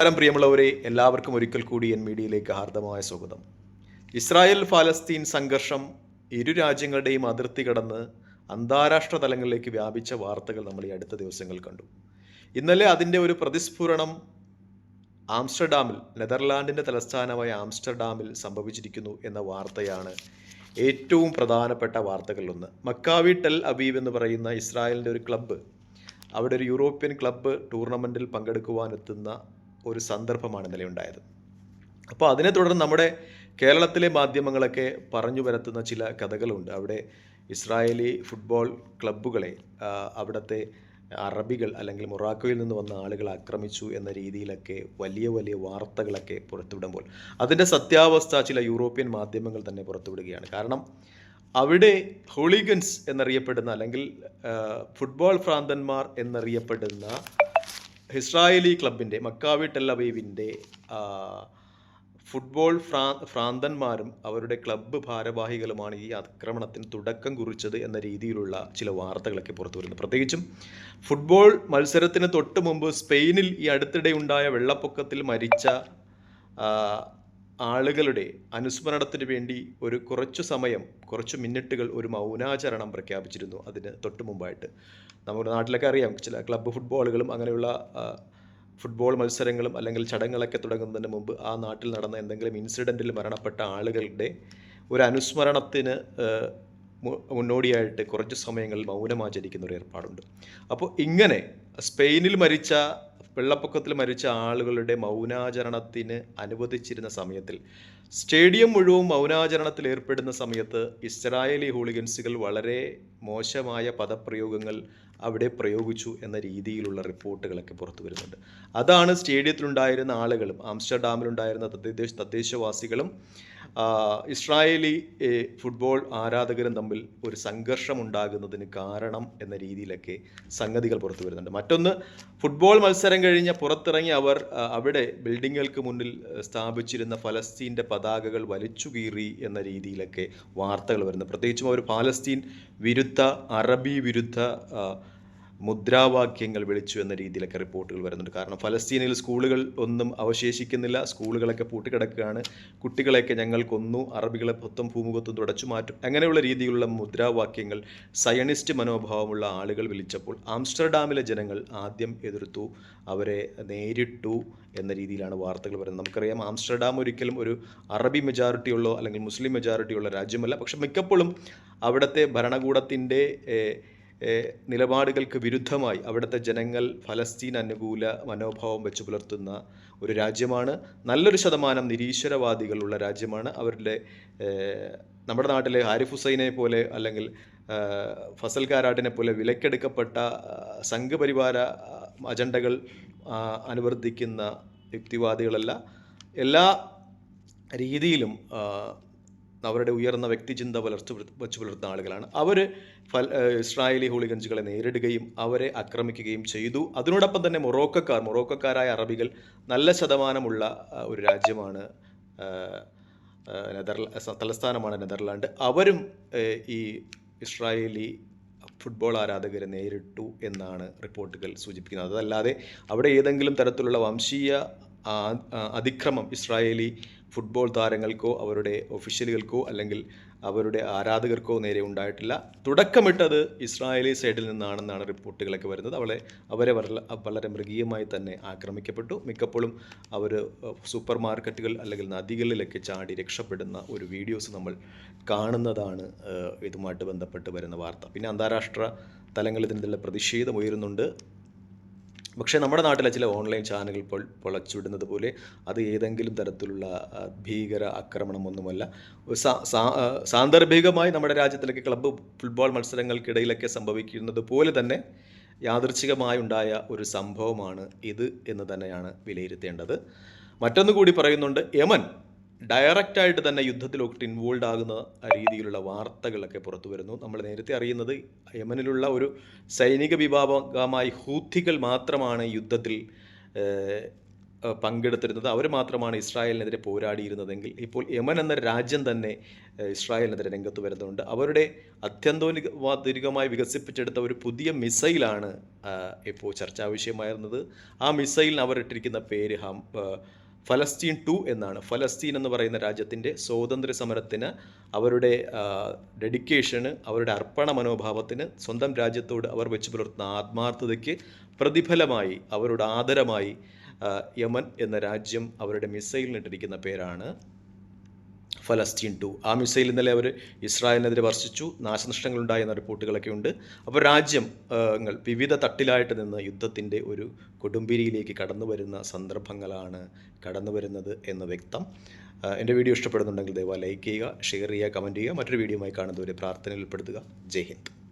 നമസ്കാരം പ്രിയമുള്ളവരെ എല്ലാവർക്കും ഒരിക്കൽ കൂടി എൻ മീഡിയയിലേക്ക് ഹാർദമായ സ്വാഗതം. ഇസ്രായേൽ ഫലസ്തീൻ സംഘർഷം ഇരു രാജ്യങ്ങളുടെയും അതിർത്തി കടന്ന് അന്താരാഷ്ട്ര തലങ്ങളിലേക്ക് വ്യാപിച്ച വാർത്തകൾ നമ്മൾ ഈ അടുത്ത ദിവസങ്ങൾ കണ്ടു. ഇന്നലെ അതിന്റെ ഒരു പ്രതിസ്ഫുരണം ആംസ്റ്റർഡാമിൽ നെതർലാൻഡിന്റെ തലസ്ഥാനമായ ആംസ്റ്റർഡാമിൽ സംഭവിച്ചിരിക്കുന്നു എന്ന വാർത്തയാണ് ഏറ്റവും പ്രധാനപ്പെട്ട വാർത്തകളിലൊന്ന്. മക്കാവി ടെൽ അബീവ് എന്ന് പറയുന്ന ഇസ്രായേലിന്റെ ഒരു ക്ലബ്ബ് അവിടെ ഒരു യൂറോപ്യൻ ക്ലബ്ബ് ടൂർണമെന്റിൽ പങ്കെടുക്കുവാനെത്തുന്ന ഒരു സന്ദർഭമാണ് ഇന്നലെ ഉണ്ടായത്. അപ്പോൾ അതിനെ തുടർന്ന് നമ്മുടെ കേരളത്തിലെ മാധ്യമങ്ങളൊക്കെ പറഞ്ഞു വരത്തുന്ന ചില കഥകളുണ്ട്. അവിടെ ഇസ്രായേലി ഫുട്ബോൾ ക്ലബ്ബുകളെ അവിടുത്തെ അറബികൾ അല്ലെങ്കിൽ മൊറാക്കോയിൽ നിന്ന് വന്ന ആളുകൾ ആക്രമിച്ചു എന്ന രീതിയിലൊക്കെ വലിയ വലിയ വാർത്തകളൊക്കെ പുറത്തുവിടുമ്പോൾ അതിന്റെ സത്യാവസ്ഥ ചില യൂറോപ്യൻ മാധ്യമങ്ങൾ തന്നെ പുറത്തുവിടുകയാണ്. കാരണം അവിടെ ഹോളിഗൻസ് എന്നറിയപ്പെടുന്ന അല്ലെങ്കിൽ ഫുട്ബോൾ ഭ്രാന്തന്മാർ എന്നറിയപ്പെടുന്ന ഇസ്രായേലി ക്ലബിന്റെ മക്കാവി ടെല്ലവീവിന്റെ ഫുട്ബോൾ ഫ്രാ ഭ്രാന്തന്മാരും അവരുടെ ക്ലബ്ബ് ഭാരവാഹികളുമാണ് ഈ ആക്രമണത്തിന് തുടക്കം കുറിച്ചത് എന്ന രീതിയിലുള്ള ചില വാർത്തകളൊക്കെ പുറത്തു വരുന്നു. പ്രത്യേകിച്ചും ഫുട്ബോൾ മത്സരത്തിന് തൊട്ട് മുമ്പ് സ്പെയിനിൽ ഈ അടുത്തിടെ ഉണ്ടായ വെള്ളപ്പൊക്കത്തിൽ മരിച്ച ആളുകളുടെ അനുസ്മരണത്തിന് വേണ്ടി ഒരു കുറച്ചു സമയം കുറച്ച് മിനിറ്റുകൾ ഒരു മൗനാചരണം പ്രഖ്യാപിച്ചിരുന്നു അതിന് തൊട്ട് മുമ്പായിട്ട്. നമ്മുടെ നാട്ടിലൊക്കെ അറിയാം ചില ക്ലബ്ബ് ഫുട്ബോളുകളും അങ്ങനെയുള്ള ഫുട്ബോൾ മത്സരങ്ങളും അല്ലെങ്കിൽ ചടങ്ങുകളൊക്കെ തുടങ്ങുന്നതിന് മുമ്പ് ആ നാട്ടിൽ നടന്ന എന്തെങ്കിലും ഇൻസിഡന്റിൽ മരണപ്പെട്ട ആളുകളുടെ ഒരു അനുസ്മരണത്തിന് മുന്നോടിയായിട്ട് കുറച്ച് സമയങ്ങളിൽ മൗനമാചരിക്കുന്ന ഒരു ഏർപ്പാടുണ്ട്. അപ്പോൾ ഇങ്ങനെ സ്പെയിനിൽ മരിച്ച വെള്ളപ്പൊക്കത്തിൽ മരിച്ച ആളുകളുടെ മൗനാചരണത്തിന് അനുവദിച്ചിരുന്ന സമയത്തിൽ. സ്റ്റേഡിയം മുഴുവൻ മൗനാചരണത്തിൽ ഏർപ്പെടുന്ന സമയത്ത് ഇസ്രായേലി ഹൂളിഗൻസുകൾ വളരെ മോശമായ പദപ്രയോഗങ്ങൾ അവിടെ പ്രയോഗിച്ചു എന്ന രീതിയിലുള്ള റിപ്പോർട്ടുകളൊക്കെ പുറത്തു വരുന്നുണ്ട്. അതാണ് സ്റ്റേഡിയത്തിലുണ്ടായിരുന്ന ആളുകളും ആംസ്റ്റർഡാമിലുണ്ടായിരുന്ന തദ്ദേശ തദ്ദേശവാസികളും ഇസ്രായേലി ഫുട്ബോൾ ആരാധകരും തമ്മിൽ ഒരു സംഘർഷം ഉണ്ടാകുന്നതിന് കാരണം എന്ന രീതിയിലൊക്കെ സംഗതികൾ പുറത്തു വരുന്നുണ്ട്. മറ്റൊന്ന് ഫുട്ബോൾ മത്സരം കഴിഞ്ഞ പുറത്തിറങ്ങി അവർ അവിടെ ബിൽഡിങ്ങുകൾക്ക് മുന്നിൽ സ്ഥാപിച്ചിരുന്ന ഫലസ്തീന്റെ പതാകകൾ വലിച്ചു കീറി എന്ന രീതിയിലൊക്കെ വാർത്തകൾ വരുന്നു. പ്രത്യേകിച്ചും അവർ പാലസ്തീൻ വിരുദ്ധ അറബി വിരുദ്ധ മുദ്രാവാക്യങ്ങൾ വിളിച്ചു എന്ന രീതിയിലൊക്കെ റിപ്പോർട്ടുകൾ വരുന്നുണ്ട്. കാരണം ഫലസ്തീനിൽ സ്കൂളുകൾ ഒന്നും അവശേഷിക്കുന്നില്ല. സ്കൂളുകളൊക്കെ പൂട്ടിക്കിടക്കുകയാണ്. കുട്ടികളെയൊക്കെ ഞങ്ങൾ കൊന്നു. അറബികളെ മൊത്തം ഭൂമുഖത്തും തുടച്ചു മാറ്റും. അങ്ങനെയുള്ള രീതിയിലുള്ള മുദ്രാവാക്യങ്ങൾ സയണിസ്റ്റ് മനോഭാവമുള്ള ആളുകൾ വിളിച്ചപ്പോൾ ആംസ്റ്റർഡാമിലെ ജനങ്ങൾ ആദ്യം എതിർത്തു. അവരെ നേരിട്ടു എന്ന രീതിയിലാണ് വാർത്തകൾ വരുന്നത്. നമുക്കറിയാം ആംസ്റ്റർഡാം ഒരിക്കലും ഒരു അറബി മെജോറിറ്റി ഉള്ളോ അല്ലെങ്കിൽ മുസ്ലിം മെജോറിറ്റി ഉള്ള രാജ്യമല്ല. പക്ഷെ മിക്കപ്പോഴും അവിടുത്തെ ഭരണകൂടത്തിന്റെ നിലപാടുകൾക്ക് വിരുദ്ധമായി അവിടുത്തെ ജനങ്ങൾ ഫലസ്തീൻ അനുകൂല മനോഭാവം വെച്ച് പുലർത്തുന്ന ഒരു രാജ്യമാണ്. നല്ലൊരു ശതമാനം നിരീശ്വരവാദികളുള്ള രാജ്യമാണ്. അവരുടെ നമ്മുടെ നാട്ടിലെ ഹാരിഫ് ഹുസൈനെ പോലെ അല്ലെങ്കിൽ ഫസൽ കാരാട്ടിനെ പോലെ വിലക്കെടുക്കപ്പെട്ട സംഘപരിവാര അജണ്ടകൾ അനുവർത്തിക്കുന്ന യുക്തിവാദികളല്ല. എല്ലാ രീതിയിലും അവരുടെ ഉയർന്ന വ്യക്തിചിന്ത പുലർച്ചു വച്ചു പുലർത്തുന്ന ആളുകളാണ്. അവർ ഫൽ ഇസ്രായേലി ഹോളിഗഞ്ചുകളെ നേരിടുകയും അവരെ ആക്രമിക്കുകയും ചെയ്തു. അതിനോടൊപ്പം തന്നെ മൊറോക്കക്കാർ മൊറോക്കക്കാരായ അറബികൾ നല്ല ശതമാനമുള്ള ഒരു രാജ്യമാണ് സ- തലസ്ഥാനമാണ് നെതർലാൻഡ്. അവരും ഈ ഇസ്രായേലി ഫുട്ബോൾ ആരാധകരെ നേരിട്ടു എന്നാണ് റിപ്പോർട്ടുകൾ സൂചിപ്പിക്കുന്നത്. അതല്ലാതെ അവിടെ ഏതെങ്കിലും തരത്തിലുള്ള വംശീയ അതിക്രമം ഇസ്രായേലി ഫുട്ബോൾ താരങ്ങൾക്കോ അവരുടെ ഒഫീഷ്യലുകൾക്കോ അല്ലെങ്കിൽ അവരുടെ ആരാധകർക്കോ നേരെ ഉണ്ടായിട്ടില്ല. തുടക്കമിട്ടത് ഇസ്രായേലി സൈഡിൽ നിന്നാണെന്നാണ് റിപ്പോർട്ടുകളൊക്കെ വരുന്നത്. അവളെ അവരെ വളരെ മൃഗീയമായി തന്നെ ആക്രമിക്കപ്പെട്ടു. മിക്കപ്പോഴും അവർ സൂപ്പർ മാർക്കറ്റുകൾ അല്ലെങ്കിൽ നദികളിലൊക്കെ ചാടി രക്ഷപ്പെടുന്ന ഒരു വീഡിയോസ് നമ്മൾ കാണുന്നതാണ് ഇതുമായിട്ട് ബന്ധപ്പെട്ട് വരുന്ന വാർത്ത. പിന്നെ അന്താരാഷ്ട്ര തലങ്ങളിൽ ഇതിനെതിരെ പ്രതിഷേധം ഉയരുന്നുണ്ട്. പക്ഷേ നമ്മുടെ നാട്ടിലെ ചില ഓൺലൈൻ ചാനലുകൾ ഇപ്പോൾ പൊളച്ചുവിടുന്നത് പോലെ അത് ഏതെങ്കിലും തരത്തിലുള്ള ഭീകര ആക്രമണമൊന്നുമല്ല. സാന്ദർഭികമായി നമ്മുടെ രാജ്യത്തിലൊക്കെ ക്ലബ്ബ് ഫുട്ബോൾ മത്സരങ്ങൾക്കിടയിലൊക്കെ സംഭവിക്കുന്നത് പോലെ തന്നെ യാദൃച്ഛികമായി ഉണ്ടായ ഒരു സംഭവമാണ് ഇത് എന്ന് തന്നെയാണ് വിലയിരുത്തേണ്ടത്. മറ്റൊന്നുകൂടി പറയുന്നുണ്ട് യമൻ ഡയറക്റ്റായിട്ട് തന്നെ യുദ്ധത്തിലൊക്കെ ഇൻവോൾവ് ആകുന്ന രീതിയിലുള്ള വാർത്തകളൊക്കെ പുറത്തു വരുന്നു. നമ്മൾ നേരത്തെ അറിയുന്നത് യമനിലുള്ള ഒരു സൈനിക വിഭാഗമായി ഹൂത്തികൾ മാത്രമാണ് യുദ്ധത്തിൽ പങ്കെടുത്തിരുന്നത്. അവർ മാത്രമാണ് ഇസ്രായേലിനെതിരെ പോരാടിയിരുന്നതെങ്കിൽ ഇപ്പോൾ യമൻ എന്ന രാജ്യം തന്നെ ഇസ്രായേലിനെതിരെ രംഗത്ത് വരുന്നുണ്ട്. അവരുടെ അത്യന്തോനികമായി വികസിപ്പിച്ചെടുത്ത ഒരു പുതിയ മിസൈലാണ് ഇപ്പോൾ ചർച്ചാ വിഷയമായിരുന്നത് ആ മിസൈലിന് അവരിട്ടിരിക്കുന്ന പേര് ഹം ഫലസ്തീൻ ടു എന്നാണ്. ഫലസ്തീൻ എന്ന് പറയുന്ന രാജ്യത്തിന്റെ സ്വാതന്ത്ര്യ സമരത്തിന് അവരുടെ ഡെഡിക്കേഷന് അവരുടെ അർപ്പണ മനോഭാവത്തിന് സ്വന്തം രാജ്യത്തോട് അവർ വെച്ച് പുലർത്തുന്ന ആത്മാർത്ഥതയ്ക്ക് പ്രതിഫലമായി അവരുടെ ആദരമായി യമൻ എന്ന രാജ്യം അവരുടെ മിസൈലിനിട്ടിരിക്കുന്ന പേരാണ് ഫലസ്തീൻ ടു. ആ മിസൈൽ ഇന്നലെ അവർ ഇസ്രായേലിനെതിരെ വർഷിച്ചു. നാശനഷ്ടങ്ങളുണ്ടായി എന്ന റിപ്പോർട്ടുകളൊക്കെ ഉണ്ട്. അപ്പോൾ രാജ്യങ്ങൾ വിവിധ തട്ടിലായിട്ട് നിന്ന് യുദ്ധത്തിന്റെ ഒരു കൊടുമ്പിരിയിലേക്ക് കടന്നു വരുന്ന സന്ദർഭങ്ങളാണ് കടന്നു വരുന്നത് എന്ന് വ്യക്തം. എന്റെ വീഡിയോ ഇഷ്ടപ്പെടുന്നുണ്ടെങ്കിൽ ദയവായി ലൈക്ക് ചെയ്യുക ഷെയർ ചെയ്യുക കമന്റ് ചെയ്യുക. മറ്റൊരു വീഡിയോയുമായി കാണുന്നവരെ പ്രാർത്ഥനയിൽ ഉൾപ്പെടുത്തുക. ജയ് ഹിന്ദ്.